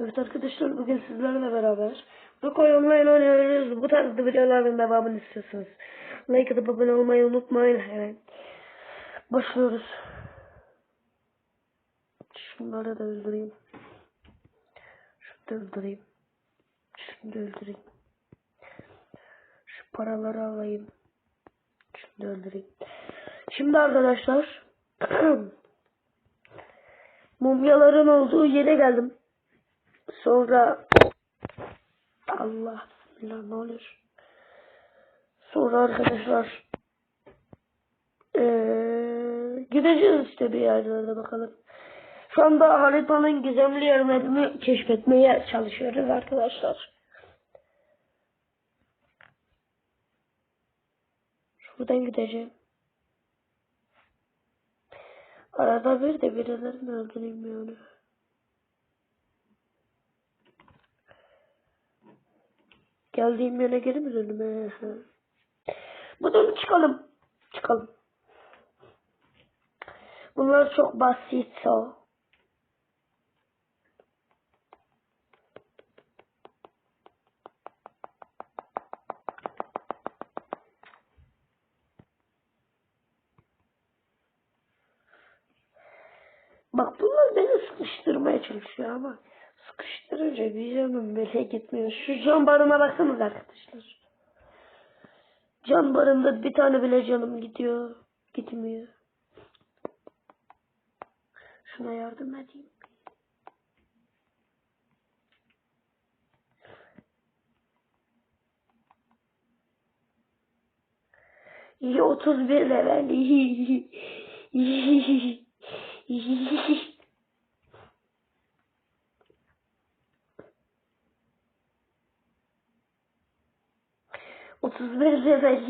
Evet arkadaşlar bugün sizlerle beraber Rokoy Online oynuyoruz. Bu tarzda videoların devamını istiyorsanız like atıp abone olmayı unutmayın. Hemen başlıyoruz. Şunları da öldüreyim. Şunu da öldüreyim. Şunu da öldüreyim. Şu paraları alayım. Şunu da öldüreyim. Şimdi arkadaşlar mumyaların olduğu yere geldim. Sonra Allah bismillah ne oluyor? Sonra arkadaşlar eee gideceğiz işte bir yerlerde bakalım. Şu anda haritanın gizemli yerlerini keşfetmeye çalışıyoruz arkadaşlar. Şuradan gideceğim. Arada bir de birilerini öldüreyim yani. Geldiğim yere geri mi döndüm? He. Buradan çıkalım. Çıkalım. Bunlar çok basit o. Bak bunlar beni sıkıştırmaya çalışıyor ama sıkıştırınca canım böyle gitmiyor. Şu can barına baksanız arkadaşlar. Can barında bir tane bile canım gidiyor. Gitmiyor. Şuna yardım edeyim. İyi 31 level. Otuz bir level.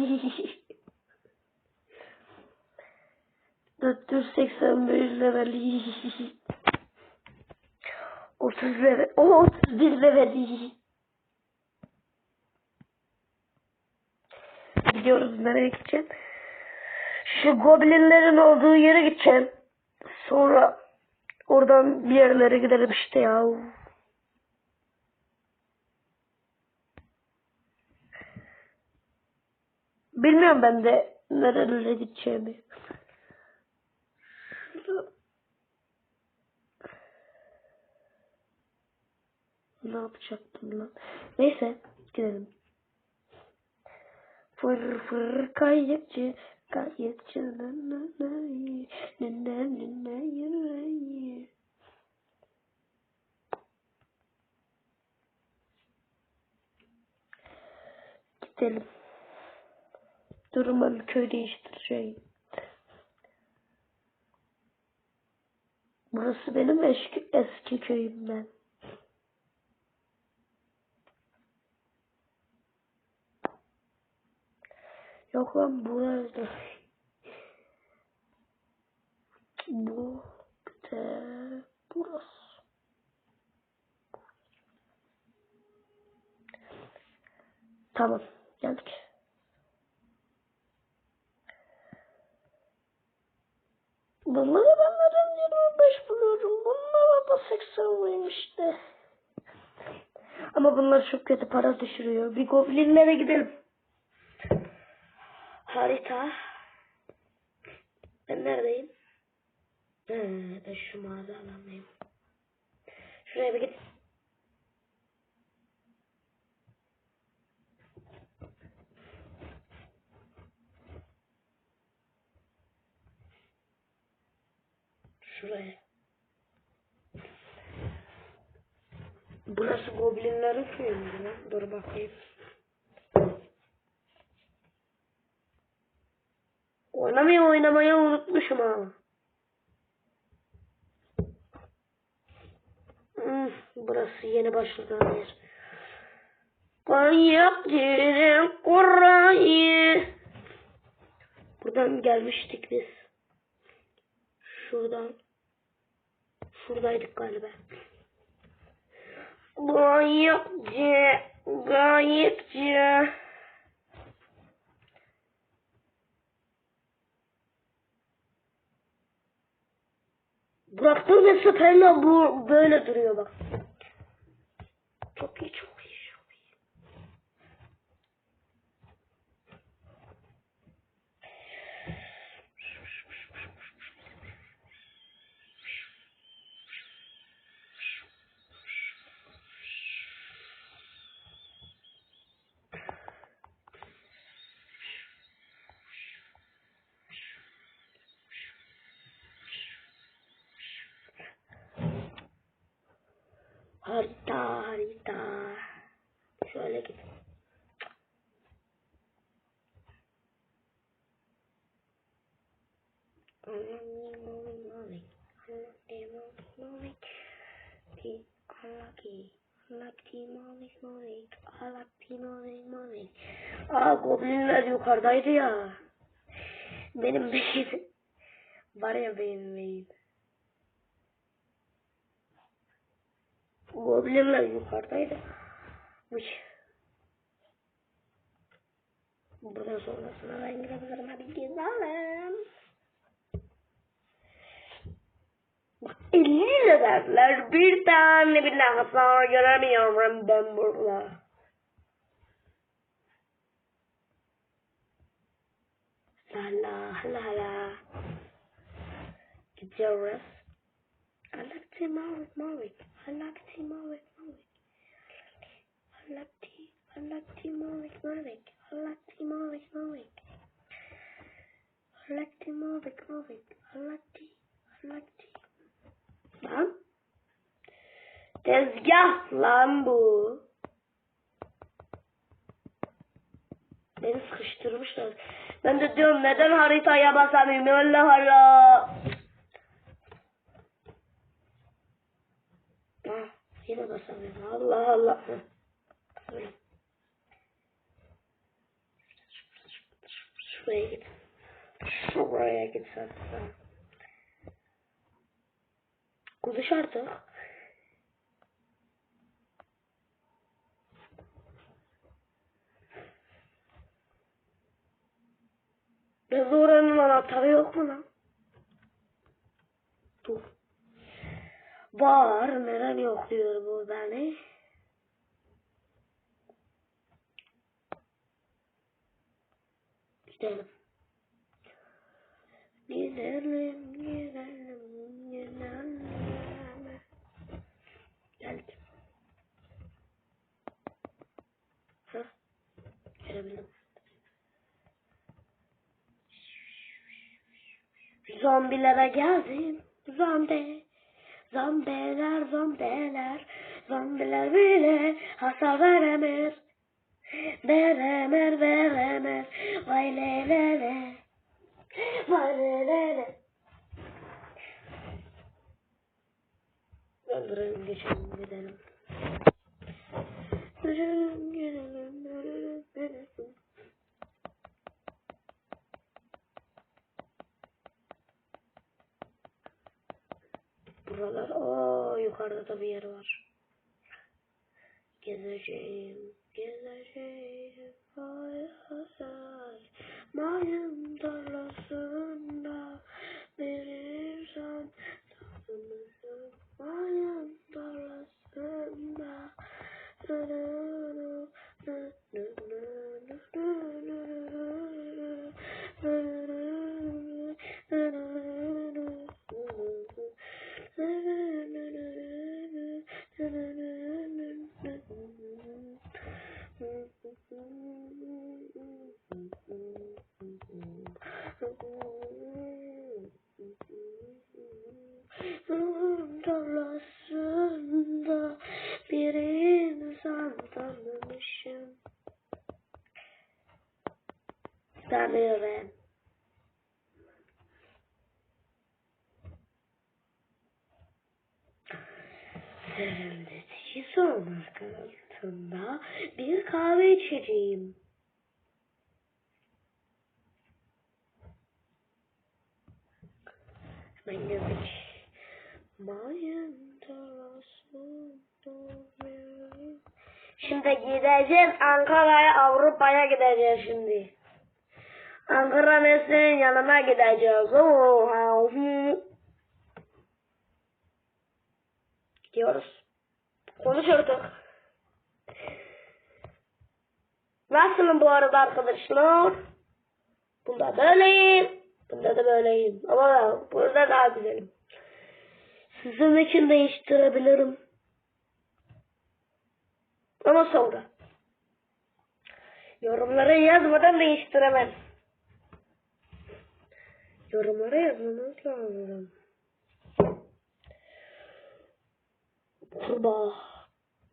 Dört yüz seksen bir level. Otuz level. O otuz bir level. Gidiyoruz nereye gideceğim? Şu goblinlerin olduğu yere gideceğim. Sonra oradan bir yerlere gidelim işte ya. Bilmiyorum ben de nerelere gideceğimi. Şurada- Ne yapacaktım lan? Neyse gidelim. Fır fır kayıkçı kayıkçı na na na na na na. Gidelim. Duruma bir köy değiştireceğim. Burası benim eski, eski köyümden. Yok lan burası. Bu bir de burası. Tamam geldik. Bunları ben neden 25 buluyorum? Bunlara da 80 mıymış işte. Ama bunlar çok kötü para düşürüyor. Bir goblinlere gidelim. Harita. Ben neredeyim? He, ben şu mağaza alandayım. Şuraya bir git. Şuraya. Burası goblinlerin köyü mü? Dur bakayım. Oynamayı oynamayı unutmuşum ha. Hmm, burası yeni başladığım yer. Kanyak derim orayı. Buradan gelmiştik biz. Şuradan. Şuradaydık galiba. Gayipçi, gayipçi. Bıraktığım ve seferle bu böyle duruyor bak. Çok iyi çok iyi. Harita harita. Şöyle git. Aa goblinler yukarıdaydı ya. Benim beyin var ya benim beyin. Goblinler yukarıdaydı. Uy. Buradan sonrasına ben girebilirim. Hadi gidelim. Bak 50 liralar bir tane bile hasar göremiyorum ben burada. La la la. Gidiyoruz. I like to Maverick Maverick. I like to Maverick Maverick. I like to I like to Maverick Maverick. I like to Maverick Maverick. I like to Maverick Maverick. I like to I like to. Lan. Tezgah lan bu. Beni sıkıştırmışlar. Ben de diyorum neden haritaya basamıyorum Allah Allah. Ah, yine basamıyorum. Allah Allah. Şuraya git. Şuraya git sen. Konuş artık. Rezoranın anahtarı yok mu lan? Dur. Var. Neden yok diyor bu beni? Gidelim. Gidelim, gidelim, gidelim. Geldim. Hah. Gelebildim. Zombilere geldim. Zombi. Zombiler, zombiler. Zombiler bile hasar veremez. Veremez, veremez. Vay le le le. Vay le le le. Öldürelim, geçelim, gidelim. Gidelim, gidelim, gidelim, gidelim. Buralar, o yukarıda da bir yer var. Gezeceğim, gezeceğim, Tanıyorum. Serendeki sormak altında bir kahve içeceğim. Hemen bir- Şimdi gideceğiz Ankara'ya Avrupa'ya gideceğiz şimdi. Yanına gideceğiz. Oha. hı. Gidiyoruz. Konuş artık. Nasılım bu arada arkadaşlar? Bunda böyleyim. Bunda da böyleyim. Ama burada daha güzelim. Sizin için değiştirebilirim. Ama sonra. Yorumlara yazmadan değiştiremem. Yorumlara yazmanız lazım. Kurbağa.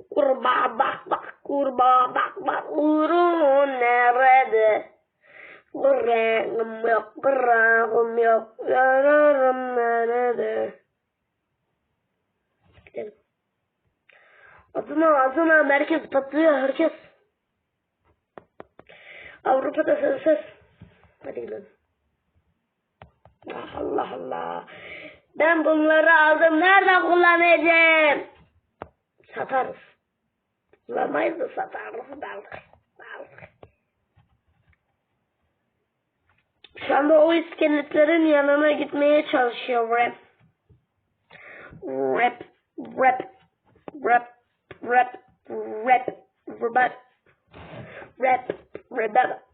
Kurbağa bak bak. Kurbağa bak bak. Kuyruğun nerede? Kırağım yok, kırağım yok. Yararım nerede? Gidelim. Adına adına merkez patlıyor herkes. Avrupa'da sensiz. Hadi gidelim. Ah, Allah Allah. Ben bunları aldım. Nerede kullanacağım? Satarız. Kullanmayız da satarız. Aldık. Aldık. Şu anda o iskeletlerin yanına gitmeye çalışıyorum. Rap, rap, rap, rap, rap, rap, rap, rap, rap. Rap,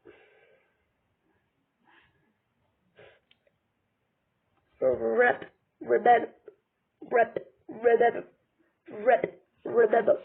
rep, remember, rep, remember, rep, remember.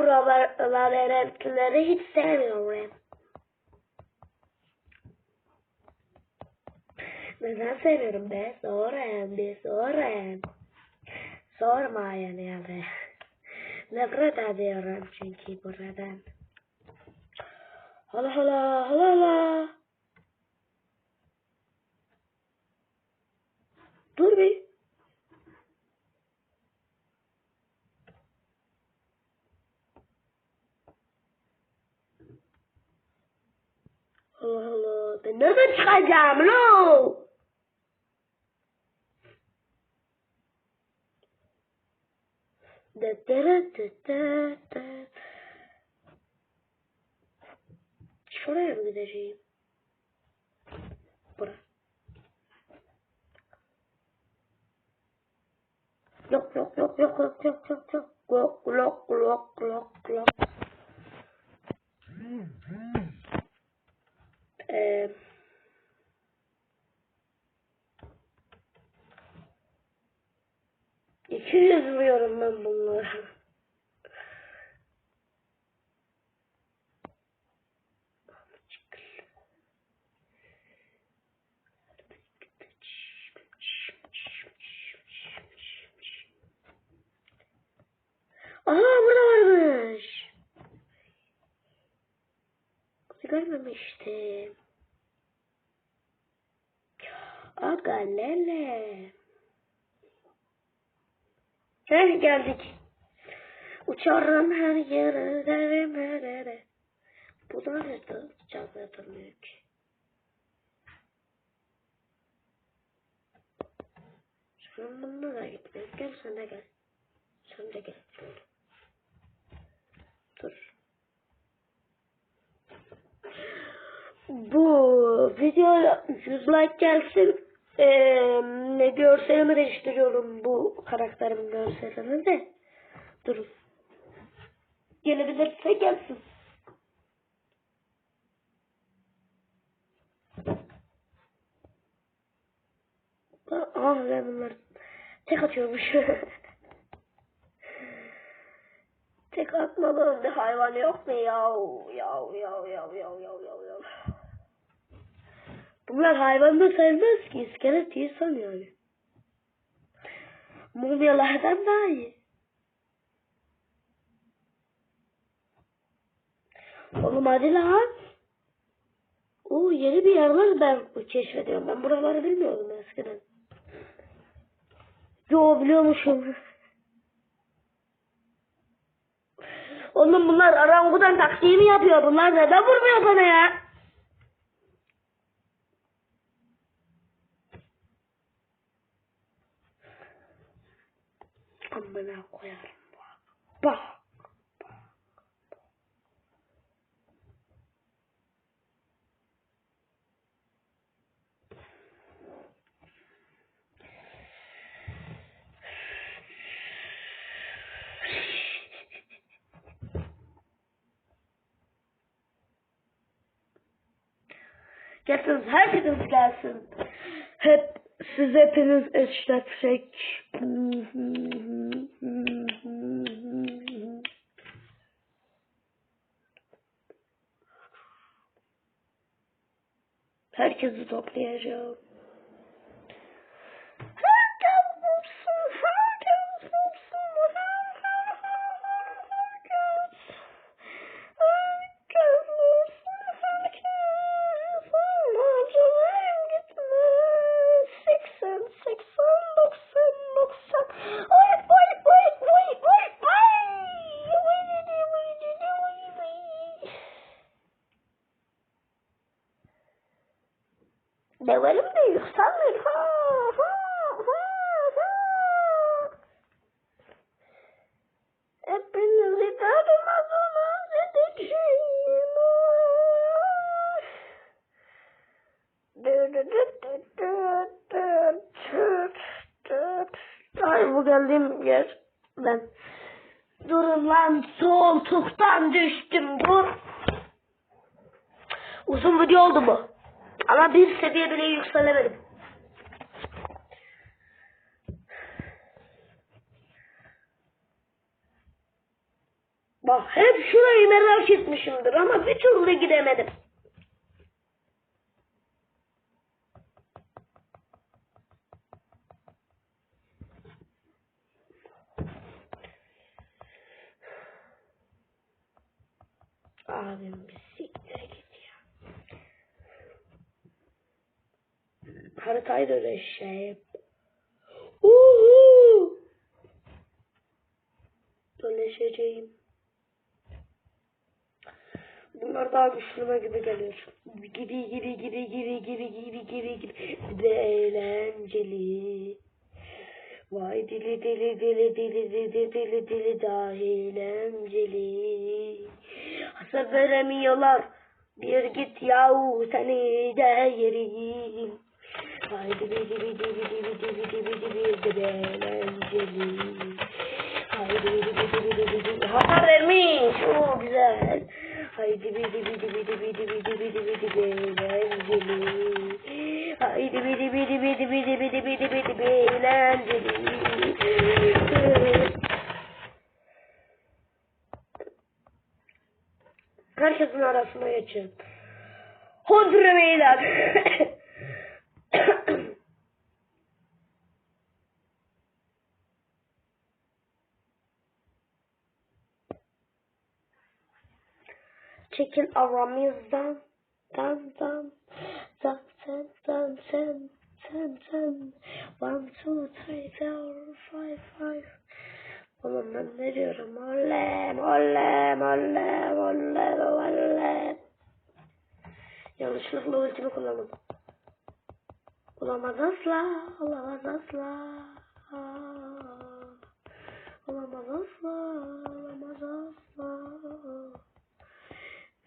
Labirentleri hiç sevmiyorum. Neden sevmiyorum be? Sorun bir sorun. Sorma yani yani. Nefret ediyorum çünkü buradan. Hala hala hala hala. Dur bir. Allah. Ben nereden çıkacağım lo? Şuraya mı gideceğim? Bura. Yok yok yok yok yok yok yok yok. Yok yok yok yok yok. Geldik. Uçarım her yere, derim her yere. Bu da nerede? Hatırlıyor ki. Sen bununla da gitme. Gel sen de gel. Sen de gel. Şöyle. Dur. Bu video 100 like gelsin e, görselimi değiştiriyorum bu karakterimin görselini de. Durun. Gelebilirse gelsin. Ah ben bunları tek atıyormuş. tek atmadan bir hayvan yok mu yav yav yav yav yav yav yav. Bunlar hayvan da sayılmaz ki iskelet insan yani. Mumyalardan daha iyi. Oğlum hadi lan. Oo yeni bir yerler ben keşfediyorum. Ben buraları bilmiyordum eskiden. Yo biliyormuşum. Oğlum bunlar orangutan taktiği mi yapıyor? Bunlar neden vurmuyor bana ya? Amına koyarım bak. Bak. Gelsin herkes gelsin. Hep siz hepiniz 就是做别人。Ben. Durun lan koltuktan düştüm dur. Uzun video oldu bu. Ama bir seviye bile yükselemedim. Bak hep şurayı merak etmişimdir ama bir türlü gidemedim. Abim bir git ya. Haritayı da şey. Uhu. Dolaşacağım. Bunlar daha güçlüme gibi geliyor. Gibi gibi gibi gibi gibi gibi gibi gibi. Bir de eğlenceli. Vay dili dili dili dili dili dili dili dahi eğlenceli. Hasar veremiyorlar. Bir git yahu seni de yerim. Haydi bir dibi dibi dibi dibi dibi dibi dibi eğlenceli. Haydi bir dibi dibi dibi dibi. Hasar vermiş. Oo güzel. Haydi bir dibi dibi dibi dibi dibi dibi dibi eğlenceli. Haydi bir dibi dibi dibi dibi dibi dibi dibi eğlenceli. Herkesin arasına geçin. Hodri meydan. Çekin aramızdan. Dan dan. Dan sen dan sen. Sen sen. One, two, three, four, five, five. Oğlum ben ne diyorum? Ollem, ollem, ollem, ollem, ollem. Yanlışlıkla ultimi kullandım. Olamaz asla, olamaz asla. Olamaz asla, olamaz asla.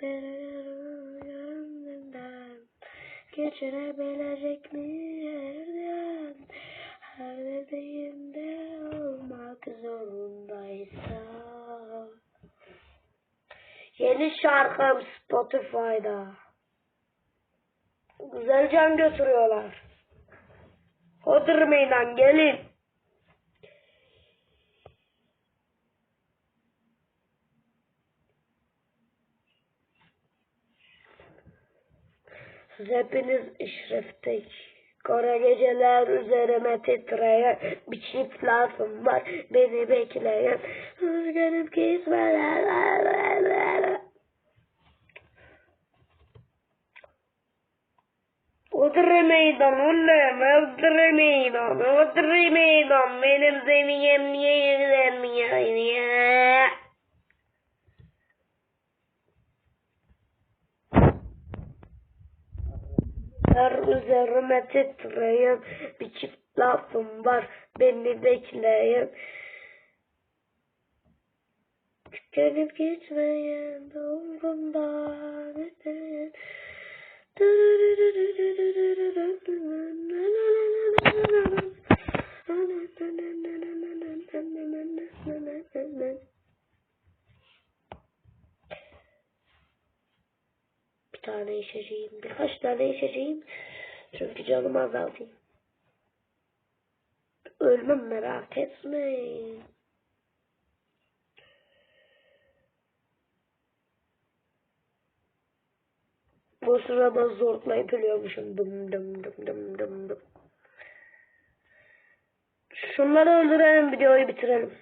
Benim gönlümden geçirebilecek mi şarkım Spotify'da. Güzel can götürüyorlar. Odur meydan gelin. Siz hepiniz işreftek. Kara geceler üzerime titreyen bir çift lafım var beni bekleyen. Üzgünüm gitmeler. onunla öldürmeydim, öldürmeydim. Benim seviyem niye yüklenmiyor ya? Her üzerime titreyen bir çift lafım var. Beni bekleyen. Tükenip gitmeyen umrumda neden? Bir tane içeceğim, birkaç tane içeceğim. Çünkü canımı azaltayım. Ölmem merak etmeyin. Bu sırada zorlayıp ölüyormuşum. Dım dım dım dım dım dım. Şunları öldürelim videoyu bitirelim.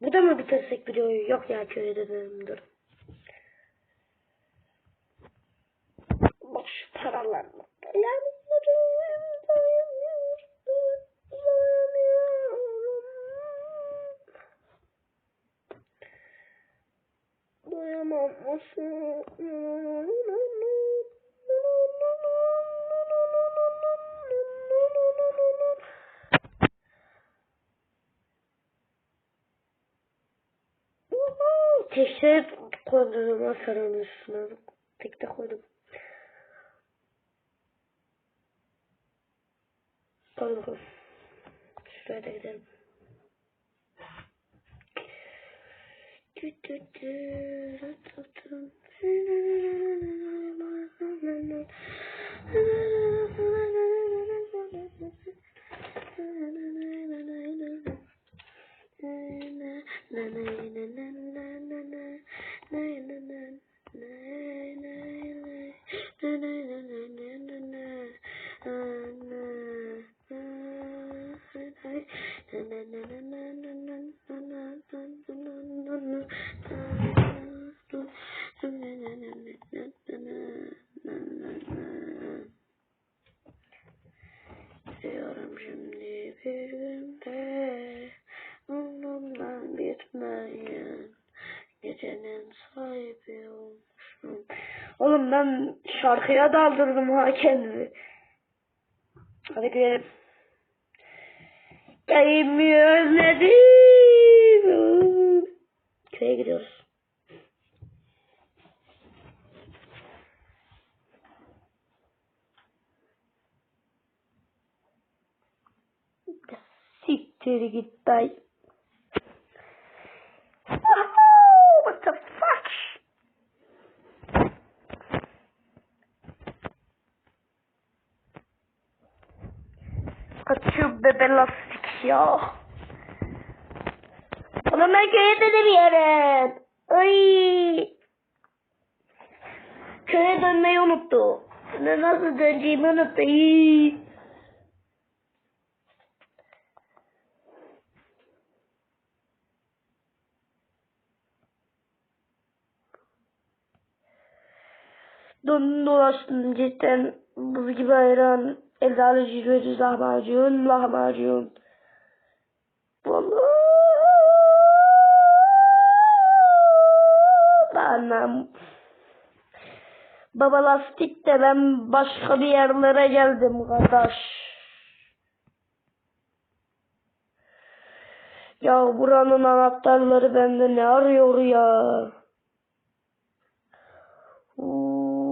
Bu da mı bitirsek videoyu? Yok ya köye dönelim dur. Galatasaray maçına tek de koydum. Oğlum ben şarkıya daldırdım ha kendimi. Hadi gidelim. Köyümü özledim. Köye gidiyoruz. Siktir git day. Kaçıyor bebe lastik ya. Oğlum ben köye dönemiyorum. Ay. Köye dönmeyi unuttu. Ne nasıl döneceğimi unuttu. Ay. Dön dolaştım cidden buz gibi ayran, eldalı cilveci lahmacun, lahmacun. Vallahi annem. Baba lastik de ben başka bir yerlere geldim kardeş. Ya buranın anahtarları bende ne arıyor ya?